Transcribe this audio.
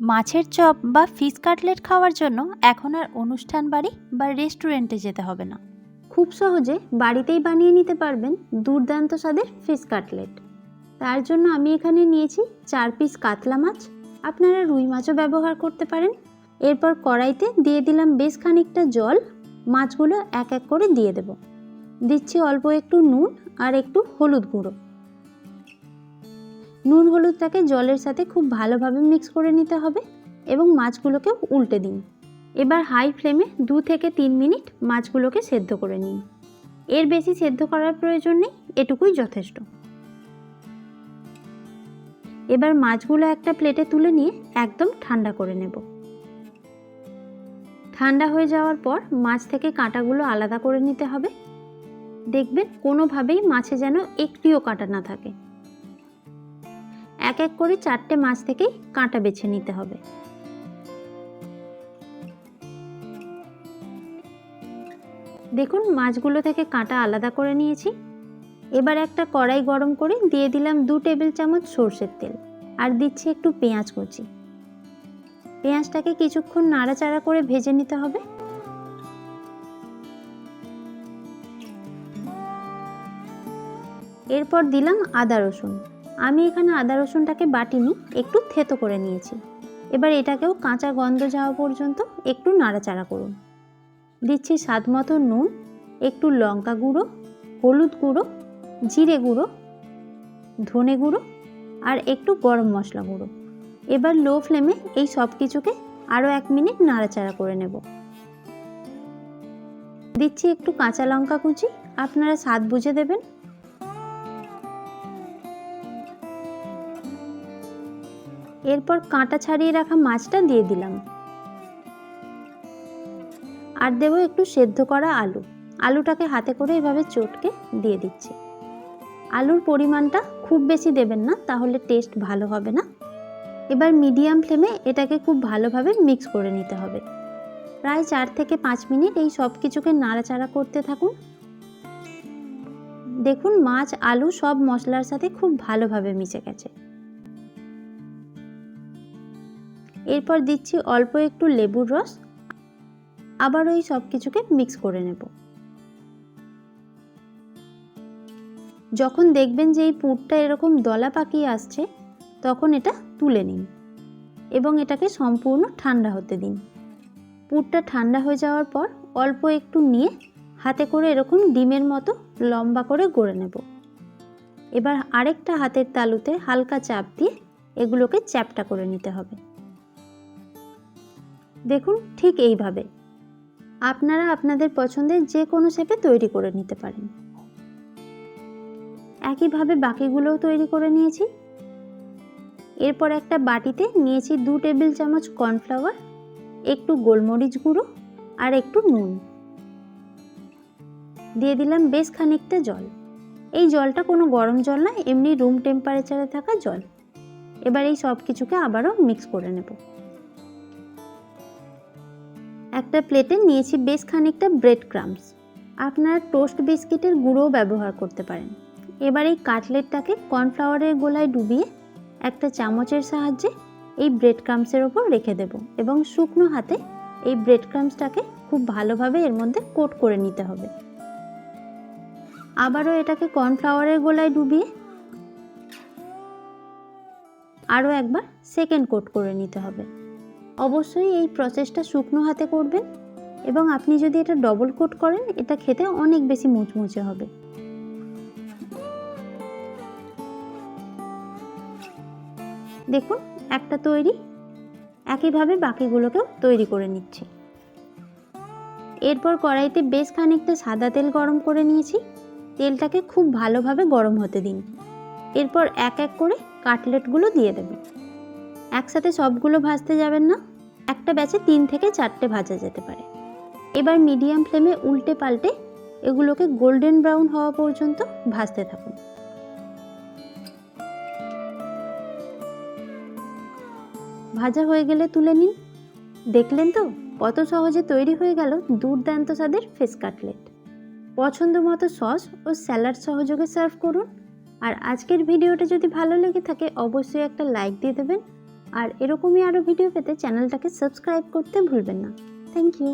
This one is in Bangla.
মাছের চপ বা ফিশ কাটলেট খাওয়ার জন্য এখন আর অনুষ্ঠান বাড়ি বা রেস্টুরেন্টে যেতে হবে না। খুব সহজে বাড়িতেই বানিয়ে নিতে পারবেন দুর্দান্ত স্বাদের ফিশ কাটলেট। তার জন্য আমি এখানে নিয়েছি চার পিস কাতলা মাছ। আপনারা রুই মাছও ব্যবহার করতে পারেন। এরপর কড়াইতে দিয়ে দিলাম বেশ খানিকটা জল। মাছগুলো এক এক করে দিয়ে দেব। দিচ্ছি অল্প একটু নুন আর একটু হলুদ গুঁড়ো। নুন হলুদটাকে জলের সাথে খুব ভালোভাবে মিক্স করে নিতে হবে এবং মাছগুলোকে উল্টে দিন। এবার হাই ফ্লেমে দু থেকে তিন মিনিট মাছগুলোকে সেদ্ধ করে নিন। এর বেশি সেদ্ধ করার প্রয়োজন নেই, এটুকুই যথেষ্ট। এবার মাছগুলো একটা প্লেটে তুলে নিয়ে একদম ঠান্ডা করে নেব। ঠান্ডা হয়ে যাওয়ার পর মাছ থেকে কাঁটাগুলো আলাদা করে নিতে হবে। দেখবেন কোনোভাবেই মাছে যেন একটিও কাঁটা না থাকে। এক এক করে চারটে মাছ থেকেই কাঁটা বেছে নিতে হবে। দেখুন, মাছগুলো থেকে কাঁটা আলাদা করে নিয়েছি। এবার একটা কড়াই গরম করে দিয়ে দিলাম দু টেবিল চামচ সর্ষের তেল আর দিচ্ছি একটু পেঁয়াজ কুচি। পেঁয়াজটাকে কিছুক্ষণ নাড়াচাড়া করে ভেজে নিতে হবে। এরপর দিলাম আদা রসুন। আমি এখানে আদা রসুনটাকে বাটিনি, একটু থেতো করে নিয়েছি। এবার এটাকেও কাঁচা গন্ধ যাওয়া পর্যন্ত একটু নাড়াচাড়া করুন। দিচ্ছি স্বাদ মতো নুন, একটু লঙ্কা গুঁড়ো, হলুদ গুঁড়ো, জিরে গুঁড়ো, ধনে গুঁড়ো আর একটু গরম মশলা গুঁড়ো। এবার লো ফ্লেমে এই সব কিছুকে আরও এক মিনিট নাড়াচাড়া করে নেব। দিচ্ছি একটু কাঁচা লঙ্কা কুচি, আপনারা স্বাদ বুঝে দেবেন। এরপর কাঁটা ছাড়িয়ে রাখা মাছটা দিয়ে দিলাম। আর দেবো একটু সেদ্ধ করা আলু। আলুটাকে হাতে করে এভাবে চটকে দিয়ে দিচ্ছি। আলুর পরিমাণটা খুব বেশি দেবেন না, তাহলে টেস্ট ভালো হবে না। এবার মিডিয়াম ফ্লেমে এটাকে খুব ভালোভাবে মিক্স করে নিতে হবে। প্রায় চার থেকে পাঁচ মিনিট এই সব কিছুকে নাড়াচাড়া করতে থাকুন। দেখুন মাছ, আলু সব মশলার সাথে খুব ভালোভাবে মিশে গেছে। এরপর দিচ্ছি অল্প একটু লেবুর রস। আবার ওই সব কিছুকে মিক্স করে নেব। যখন দেখবেন যে এই পুরটা এরকম দলা পাকিয়ে আসছে, তখন এটা তুলে নিন এবং এটাকে সম্পূর্ণ ঠান্ডা হতে দিন। পুরটা ঠান্ডা হয়ে যাওয়ার পর অল্প একটু নিয়ে হাতে করে এরকম ডিমের মতো লম্বা করে গড়ে নেব। এবার আরেকটা হাতের তালুতে হালকা চাপ দিয়ে এগুলোকে চ্যাপটা করে নিতে হবে। দেখুন, ঠিক এইভাবে। আপনারা আপনাদের পছন্দের যে কোনো শেপে তৈরি করে নিতে পারেন। একইভাবে বাকিগুলোও তৈরি করে নিয়েছি। এরপর একটা বাটিতে নিয়েছি দু টেবিল চামচ কর্নফ্লাওয়ার, একটু গোলমরিচ গুঁড়ো আর একটু নুন। দিয়ে দিলাম বেশ খানিকটা জল। এই জলটা কোনো গরম জল নয় এমনি রুম টেম্পারেচারে থাকা জল। এবার এই সব কিছুকে আবারও মিক্স করে নেব। একটা প্লেটে নিয়েছি বেশ খানিকটা ব্রেড ক্রামস আপনারা টোস্ট বিস্কিটের গুঁড়োও ব্যবহার করতে পারেন। এবার এই কাটলেটটাকে কর্নফ্লাওয়ারের গোলায় ডুবিয়ে একটা চামচের সাহায্যে এই ব্রেড ক্রামসের ওপর রেখে দেব এবং শুকনো হাতে এই ব্রেড ক্রামসটাকে খুব ভালোভাবে এর মধ্যে কোট করে নিতে হবে। আবারও এটাকে কর্নফ্লাওয়ারের গোলায় ডুবিয়ে আরও একবার সেকেন্ড কোট করে নিতে হবে। অবশ্যই এই প্রসেসটা শুকনো হাতে করবেন এবং আপনি যদি এটা ডবল কোট করেন, এটা খেতে অনেক বেশি মুচমুচে হবে। দেখুন, একটা তৈরি একইভাবে বাকিগুলোকেও তৈরি করে নিচ্ছি। এরপর কড়াইতে বেশ খানিকটা সাদা তেল গরম করে নিয়েছি। তেলটাকে খুব ভালোভাবে গরম হতে দিন। এরপর এক এক করে কাটলেটগুলো দিয়ে দেবেন। একসাথে সবগুলো ভাজতে যাবেন না? একটা ব্যাচে তিন থেকে চারটে ভাজা যেতে পারে। এবার মিডিয়াম ফ্লেমে উল্টে পাল্টে এগুলোকে গোল্ডেন ব্রাউন হওয়া পর্যন্ত ভাজতে থাকুন। ভাজা হয়ে গেলে তুলে নিন। দেখলেন তো, কত সহজে তৈরি হয়ে গেল দুর্দান্ত স্বাদের ফিশ কাটলেট। পছন্দ মতো সস ও স্যালাড সহযোগে সার্ভ করুন। আর আজকের ভিডিওটা যদি ভালো লেগে থাকে, অবশ্যই একটা লাইক দিয়ে দেবেন। আর এরকমই আরও ভিডিও পেতে চ্যানেলটাকে সাবস্ক্রাইব করতে ভুলবেন না। Thank you